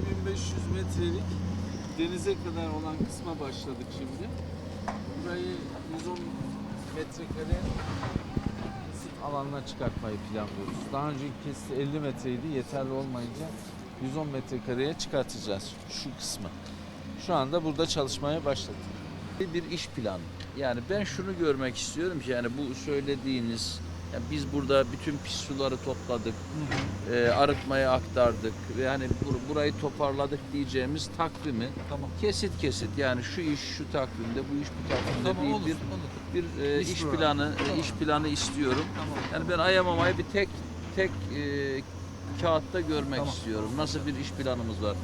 2500 metrelik denize kadar olan kısma başladık şimdi. Burayı 110 metrekare sit alanına çıkartmayı planlıyoruz. Daha önceki kesit 50 metreydi. Yeterli olmayınca 110 metrekareye çıkartacağız şu kısmı. Şu anda burada çalışmaya başladık. bir iş planı. Yani ben şunu görmek istiyorum ki yani bu söylediğiniz yani biz burada bütün pis suları topladık, e, arıtmaya aktardık yani bur- burayı toparladık diyeceğimiz takvimi Tamam. kesit kesit yani şu iş şu takvimde, bu iş bu takvimde Tamam değil olur. bir olur. bir e, İş iş planı e, Tamam. iş planı istiyorum. Tamam. Yani ben Ayamama'yı bir tek tek e, kağıtta görmek Tamam. istiyorum. Nasıl bir iş planımız var?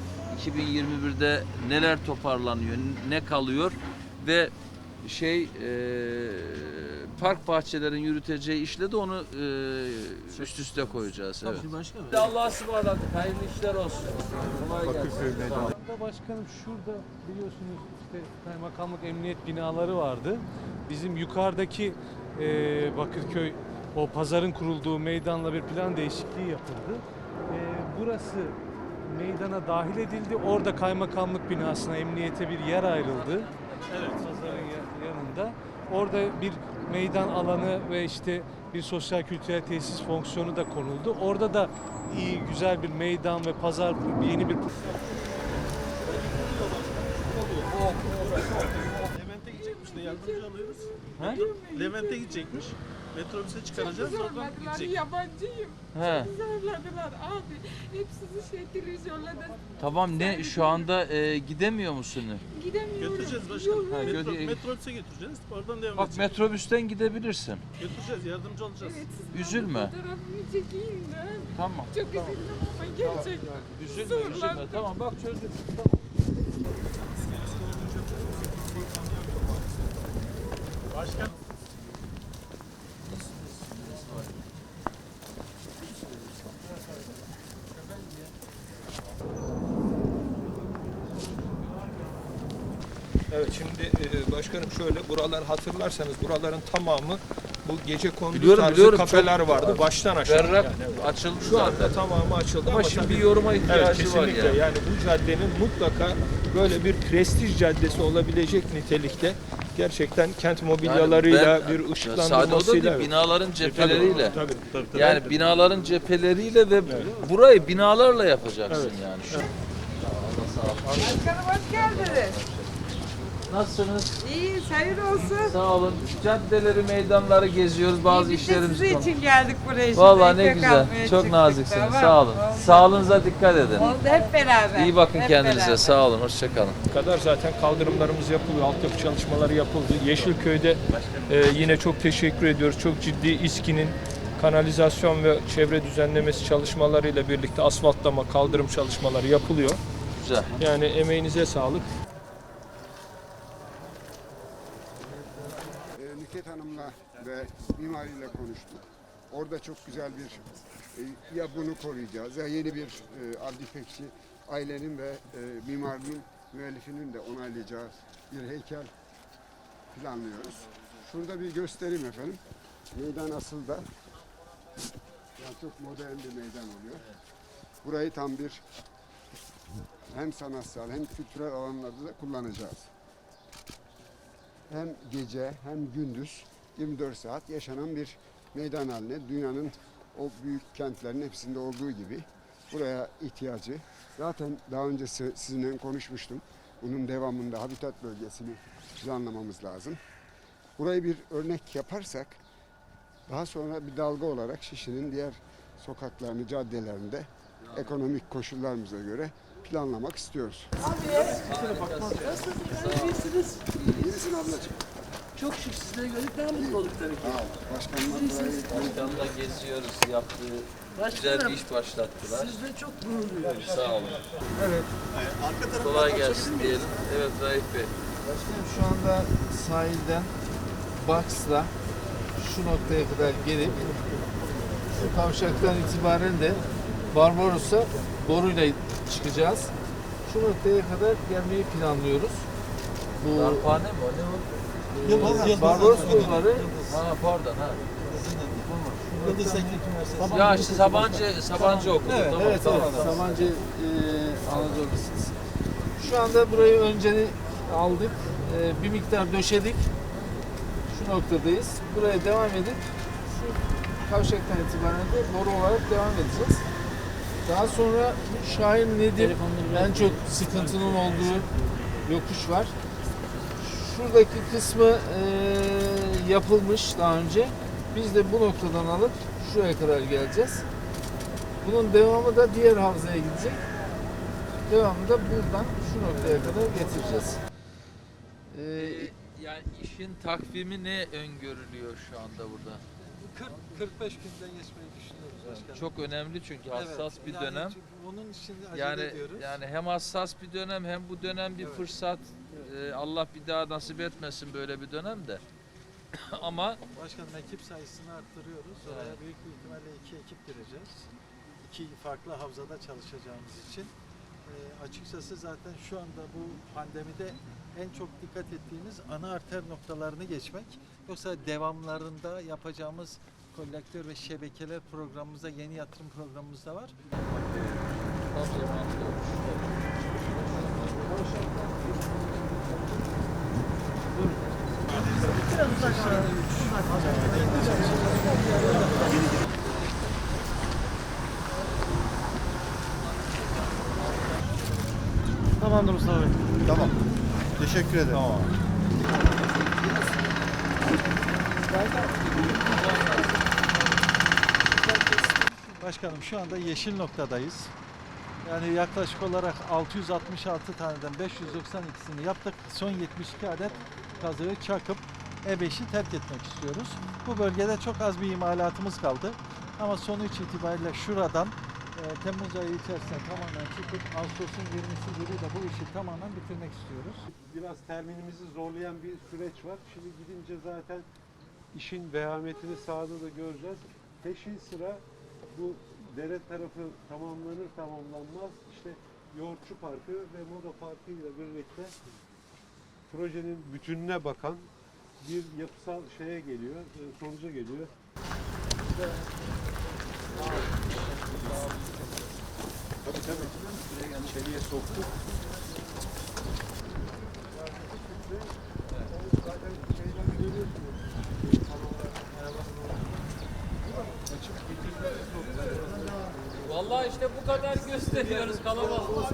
2021'de neler toparlanıyor, ne kalıyor ve şey e, park bahçelerin yürüteceği işle de onu e, üst üste koyacağız. Evet. Başka mı? Allah'a ısmarladık. Hayırlı işler olsun. Kolay gelsin. Burada başkanım şurada biliyorsunuz işte kaymakamlık emniyet binaları vardı. Bizim yukarıdaki e, Bakırköy o pazarın kurulduğu meydanla bir plan değişikliği yapıldı. E, burası meydana dahil edildi. Orada kaymakamlık binasına emniyete bir yer ayrıldı. Evet. Orada bir meydan alanı ve işte bir sosyal kültürel tesis fonksiyonu da konuldu. Orada da iyi güzel bir meydan ve pazar yeni bir Levent'e gidecekmiş de yardımcı alıyoruz. Levent'e gidecekmiş. Metrobüse çıkaracağız. Çok Oradan zorladılar, gidecek. yabancıyım. He. Zorladılar abi. Hep sizi şey televizyonlarda Tamam ne şu anda e, gidemiyor musun? gidemiyorum. Götüreceğiz başkanım. Ha, Metro, gö- metrobüse götüreceğiz. Oradan devam Bak edeceğiz. metrobüsten gidebilirsin. Götüreceğiz, yardımcı olacağız. Evet, siz Üzülme. bana Fotoğrafımı çekeyim de. Tamam. Çok üzüldüm ama gerçekten. Üzülme, üzülme. Zorlandım. Tamam bak çözdük. Başkan. Evet şimdi e, başkanım şöyle buralar hatırlarsanız buraların tamamı bu gece kondu Biliyorum, tarzı biliyorum. kafeler Çok- vardı baştan aşağı. Berrak yani, evet. açıldı Şu zaten. anda tamamı açıldı ama, Ama şimdi tabii- bir yoruma ihtiyacı Evet var kesinlikle yani. yani bu caddenin mutlaka böyle bir prestij caddesi olabilecek nitelikte gerçekten kent mobilyalarıyla ben- bir Sade o da ışıklandırmasıyla değil, evet. binaların cepheleriyle. Tabii, tabii, tabii. Yani binaların cepheleriyle ve burayı binalarla yapacaksın Evet. yani. Şu- Başkanım hoş geldiniz. Nasılsınız? İyi, hayır olsun. Sağ olun. Caddeleri, meydanları geziyoruz. Bazı İyi, biz de işlerimiz sizin var. için geldik buraya. şimdi. Vallahi ne ekmek güzel. almaya Çok çıktık. naziksiniz. Tamam, Sağ olun. oldu. Sağlığınıza dikkat edin. Oldu hep beraber. İyi bakın hep kendinize. beraber. Sağ olun. Hoşça kalın. kadar zaten kaldırımlarımız yapılıyor, altyapı çalışmaları yapıldı. Yeşilköy'de e, yine çok teşekkür ediyoruz. Çok ciddi İSKİ'nin kanalizasyon ve çevre düzenlemesi çalışmalarıyla birlikte asfaltlama, kaldırım çalışmaları yapılıyor. Güzel. Yani emeğinize sağlık. Nüket Hanım'la ve mimariyle konuştuk. Orada çok güzel bir e, ya bunu koruyacağız ya yeni bir e, Abdi ailenin ve e, mimarının müellifinin de onaylayacağı bir heykel planlıyoruz. Şurada bir göstereyim efendim. Meydan asıl da yani çok modern bir meydan oluyor. Burayı tam bir hem sanatsal hem kültürel alanlarda da kullanacağız hem gece hem gündüz 24 saat yaşanan bir meydan haline dünyanın o büyük kentlerin hepsinde olduğu gibi buraya ihtiyacı. Zaten daha önce si- sizinle konuşmuştum. Bunun devamında habitat bölgesini planlamamız lazım. Burayı bir örnek yaparsak daha sonra bir dalga olarak Şişli'nin diğer sokaklarını, caddelerinde ekonomik koşullarımıza göre planlamak istiyoruz. İyisin ablacığım. Çok şık sizleri gördük daha mutlu olduk tabii ki. Sağ ol. Başkanlar burayı Meydanla geziyoruz. Yaptığı güzel Başkanım, bir iş başlattılar. Sizle çok gurur duyuyoruz. Sağ olun. Arka tarafı Kolay gelsin diyelim. Evet Raif Bey. Başkanım şu anda sahilden Box'la şu noktaya kadar gelip şu kavşaktan itibaren de Barbaros'a boruyla çıkacağız. Şu noktaya kadar gelmeyi planlıyoruz. Bu Darphane mi o? Ne o? Yılmaz, Yılmaz Barbaros boruları Ha pardon ha. Ya işte Sabancı, Sabancı okulu. Evet, tamam, evet, tamam. evet. Sabancı e, Anadolu Şu anda burayı önce aldık. Ee, bir miktar döşedik. Şu noktadayız. Buraya devam edip şu kavşaktan itibaren de boru olarak devam edeceğiz. Daha sonra Şahin nedir? En çok sıkıntının olduğu yokuş var. Şuradaki kısmı eee, yapılmış daha önce. Biz de bu noktadan alıp şuraya kadar geleceğiz. Bunun devamı da diğer havzaya gidecek. Devamı da buradan şu noktaya kadar getireceğiz. Eee, yani işin takvimi ne öngörülüyor şu anda burada? 40-45 günde geçmeyi düşünüyoruz başkanım. Çok önemli çünkü hassas Evet, bir yani dönem. Bunun için acele Yani ediyoruz. yani hem hassas bir dönem hem bu dönem bir Evet. fırsat. Ee, Allah bir daha nasip etmesin böyle bir dönemde. Ama Başkanım ekip sayısını arttırıyoruz. Oraya Evet. büyük bir ihtimalle iki ekip gireceğiz. İki farklı havzada çalışacağımız için. Ee, açıkçası zaten şu anda bu pandemide en çok dikkat ettiğimiz ana arter noktalarını geçmek. Yoksa devamlarında yapacağımız kolektör ve şebekeler programımızda, yeni yatırım programımızda var. Tamamdır Mustafa Bey. Tamam. Teşekkür ederim. Tamam. Başkanım şu anda yeşil noktadayız. Yani yaklaşık olarak 666 taneden 592'sini yaptık. Son 72 adet kazığı çakıp E5'i terk etmek istiyoruz. Bu bölgede çok az bir imalatımız kaldı. Ama sonuç itibariyle şuradan e, Temmuz ayı içerisinde tamamen çıkıp Ağustos'un 20'si gibi de bu işi tamamen bitirmek istiyoruz. Biraz terminimizi zorlayan bir süreç var. Şimdi gidince zaten işin vehametini sahada da göreceğiz. Peşin sıra bu dere tarafı tamamlanır tamamlanmaz işte Yoğurtçu Parkı ve Moda Parkı ile birlikte projenin bütününe bakan bir yapısal şeye geliyor, e, sonuca geliyor. Tabii tabii. İçeriye soktuk. İşte bu kadar gösteriyoruz kalabalık.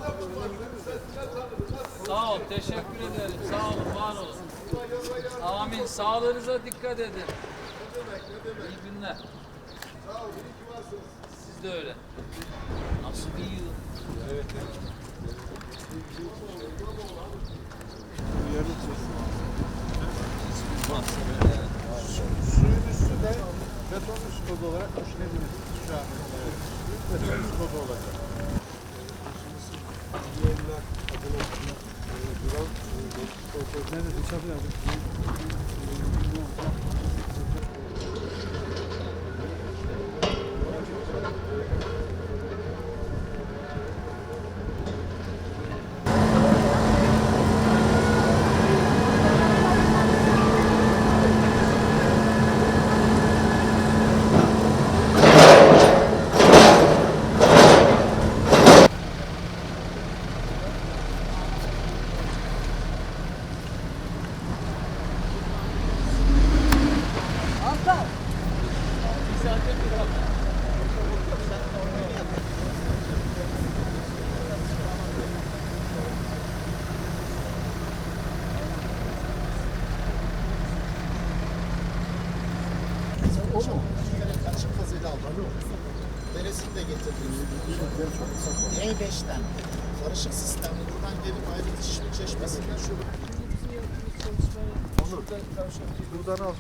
Sağ ol, teşekkür ederim. Sağ olun, var olun. Amin. Sağlığınıza dikkat edin. İyi günler. Siz de öyle. Nasıl bir yıl? Suyun üstü de beton üst kodu olarak düşünebilirsiniz kodu olacak. Diğerler adına duran e, Nerede dışarıda O mu? Açık kazıyla aldım. Neresini de getirdim. E5'ten. Karışık sistemli. Buradan gelip ayrı dişimi çeşmesinden şu Buradan al.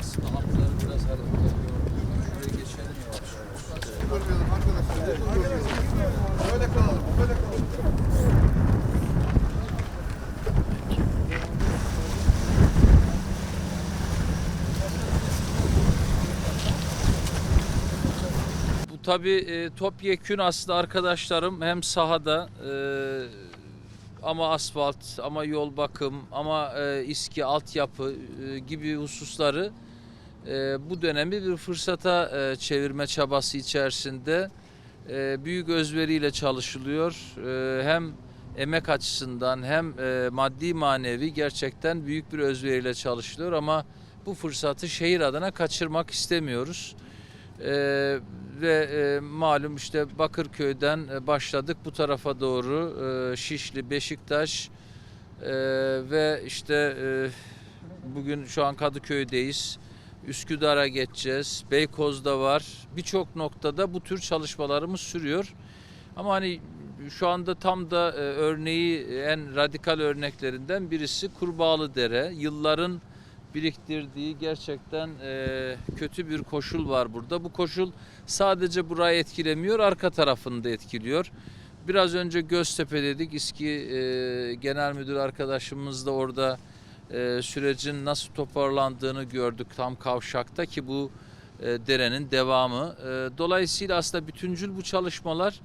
Aslında hapları biraz hareket ediyor. Şuraya geçelim yavaş. Görmeyelim arkadaşlar. Böyle kalalım. Böyle kalalım. Bu tabii e, topyekün aslında arkadaşlarım hem sahada e, ama asfalt, ama yol bakım, ama e, iski, altyapı e, gibi hususları e, bu dönemi bir fırsata e, çevirme çabası içerisinde e, büyük özveriyle çalışılıyor. E, hem emek açısından hem e, maddi manevi gerçekten büyük bir özveriyle çalışılıyor ama bu fırsatı şehir adına kaçırmak istemiyoruz. E, ve e, malum işte Bakırköy'den e, başladık bu tarafa doğru e, Şişli, Beşiktaş e, ve işte e, bugün şu an Kadıköy'deyiz. Üsküdar'a geçeceğiz. Beykoz'da var. Birçok noktada bu tür çalışmalarımız sürüyor. Ama hani şu anda tam da e, örneği en radikal örneklerinden birisi Kurbağalı Dere. Yılların biriktirdiği gerçekten e, kötü bir koşul var burada. Bu koşul sadece burayı etkilemiyor, arka tarafını da etkiliyor. Biraz önce Göztepe dedik. İSKİ e, Genel Müdür arkadaşımız da orada e, sürecin nasıl toparlandığını gördük tam kavşakta ki bu e, derenin devamı. E, dolayısıyla aslında bütüncül bu çalışmalar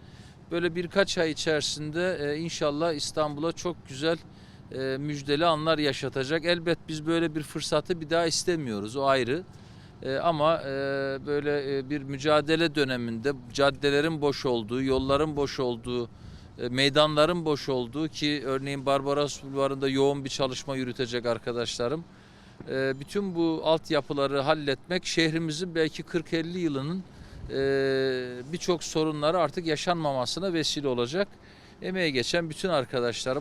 böyle birkaç ay içerisinde e, inşallah İstanbul'a çok güzel e, müjdeli anlar yaşatacak. Elbet biz böyle bir fırsatı bir daha istemiyoruz o ayrı. E, ama e, böyle e, bir mücadele döneminde caddelerin boş olduğu, yolların boş olduğu, e, meydanların boş olduğu ki örneğin Barbaros Bulvarı'nda yoğun bir çalışma yürütecek arkadaşlarım. E, bütün bu altyapıları halletmek şehrimizin belki 40-50 yılının e, birçok sorunları artık yaşanmamasına vesile olacak. Emeği geçen bütün arkadaşlarım